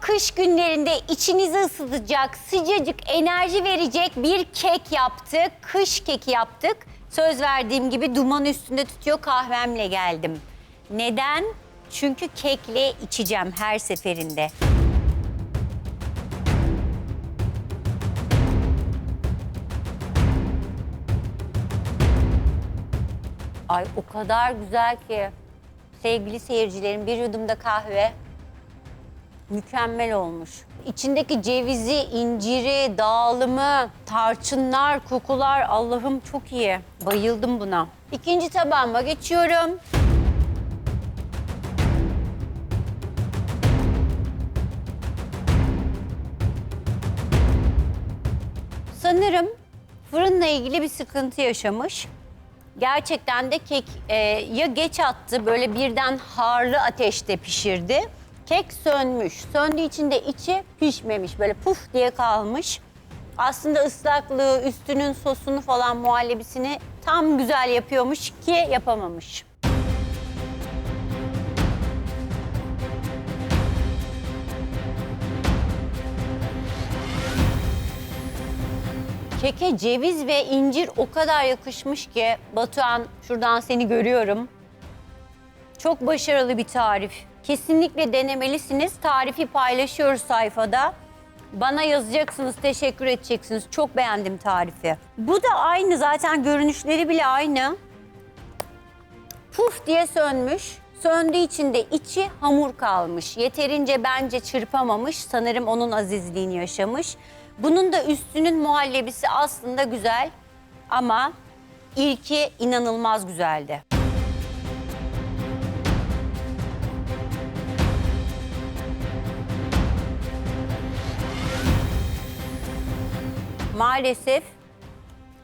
kış günlerinde içinizi ısıtacak, sıcacık enerji verecek bir kek yaptık. Kış keki yaptık. Söz verdiğim gibi duman üstünde tutuyor kahvemle geldim. Neden? Çünkü kekle içeceğim her seferinde. Ay o kadar güzel ki. Sevgili seyircilerim bir yudumda kahve mükemmel olmuş. İçindeki cevizi, inciri, dağılımı, tarçınlar, kokular Allah'ım çok iyi. Bayıldım buna. İkinci tabağıma geçiyorum. Sanırım fırınla ilgili bir sıkıntı yaşamış. Gerçekten de kek e, ya geç attı böyle birden harlı ateşte pişirdi. Kek sönmüş. Söndüğü için de içi pişmemiş. Böyle puf diye kalmış. Aslında ıslaklığı, üstünün sosunu falan muhallebisini tam güzel yapıyormuş ki yapamamış. Keke ceviz ve incir o kadar yakışmış ki Batuhan şuradan seni görüyorum. Çok başarılı bir tarif. Kesinlikle denemelisiniz. Tarifi paylaşıyoruz sayfada. Bana yazacaksınız, teşekkür edeceksiniz. Çok beğendim tarifi. Bu da aynı zaten görünüşleri bile aynı. Puf diye sönmüş. Söndüğü için de içi hamur kalmış. Yeterince bence çırpamamış. Sanırım onun azizliğini yaşamış. Bunun da üstünün muhallebisi aslında güzel ama ilki inanılmaz güzeldi. Maalesef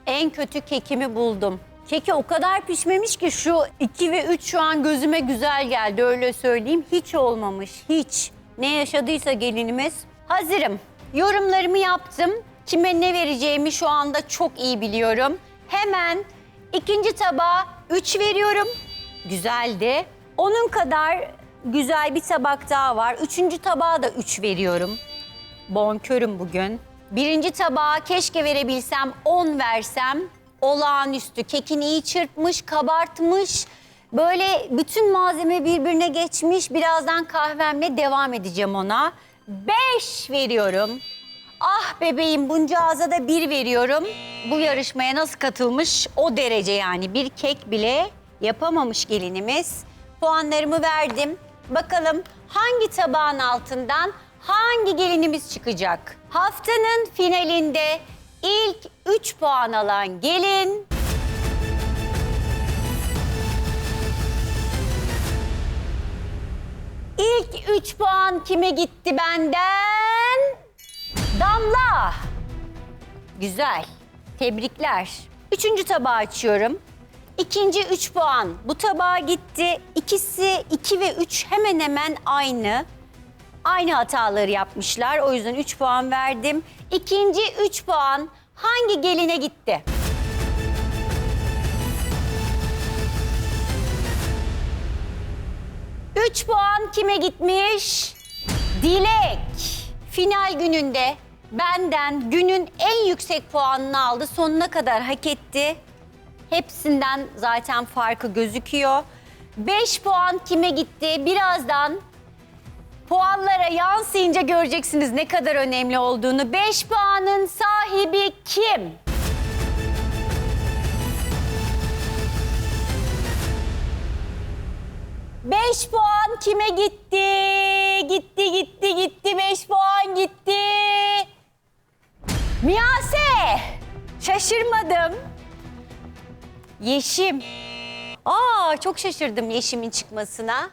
en kötü kekimi buldum. Keki o kadar pişmemiş ki şu 2 ve 3 şu an gözüme güzel geldi öyle söyleyeyim. Hiç olmamış, hiç. Ne yaşadıysa gelinimiz. Hazırım. Yorumlarımı yaptım. Kime ne vereceğimi şu anda çok iyi biliyorum. Hemen ikinci tabağa 3 veriyorum. Güzeldi. Onun kadar güzel bir tabak daha var. Üçüncü tabağa da 3 veriyorum. Bonkörüm bugün. Birinci tabağa keşke verebilsem 10 versem. Olağanüstü. Kekini iyi çırpmış, kabartmış. Böyle bütün malzeme birbirine geçmiş. Birazdan kahvemle devam edeceğim ona. 5 veriyorum. Ah bebeğim bunca ağza da 1 veriyorum. Bu yarışmaya nasıl katılmış o derece yani. Bir kek bile yapamamış gelinimiz. Puanlarımı verdim. Bakalım hangi tabağın altından hangi gelinimiz çıkacak? Haftanın finalinde ilk 3 puan alan gelin İlk 3 puan kime gitti benden? Damla. Güzel. Tebrikler. Üçüncü tabağı açıyorum. İkinci 3 puan bu tabağa gitti. İkisi 2 ve 3 hemen hemen aynı. Aynı hataları yapmışlar. O yüzden 3 puan verdim. İkinci 3 puan hangi geline gitti? Üç puan kime gitmiş? Dilek. Final gününde benden günün en yüksek puanını aldı. Sonuna kadar hak etti. Hepsinden zaten farkı gözüküyor. 5 puan kime gitti? Birazdan puanlara yansıyınca göreceksiniz ne kadar önemli olduğunu. 5 puanın sahibi kim? Beş puan kime gitti? Gitti, gitti, gitti. Beş puan gitti. Miyase. Şaşırmadım. Yeşim. Aa çok şaşırdım Yeşim'in çıkmasına.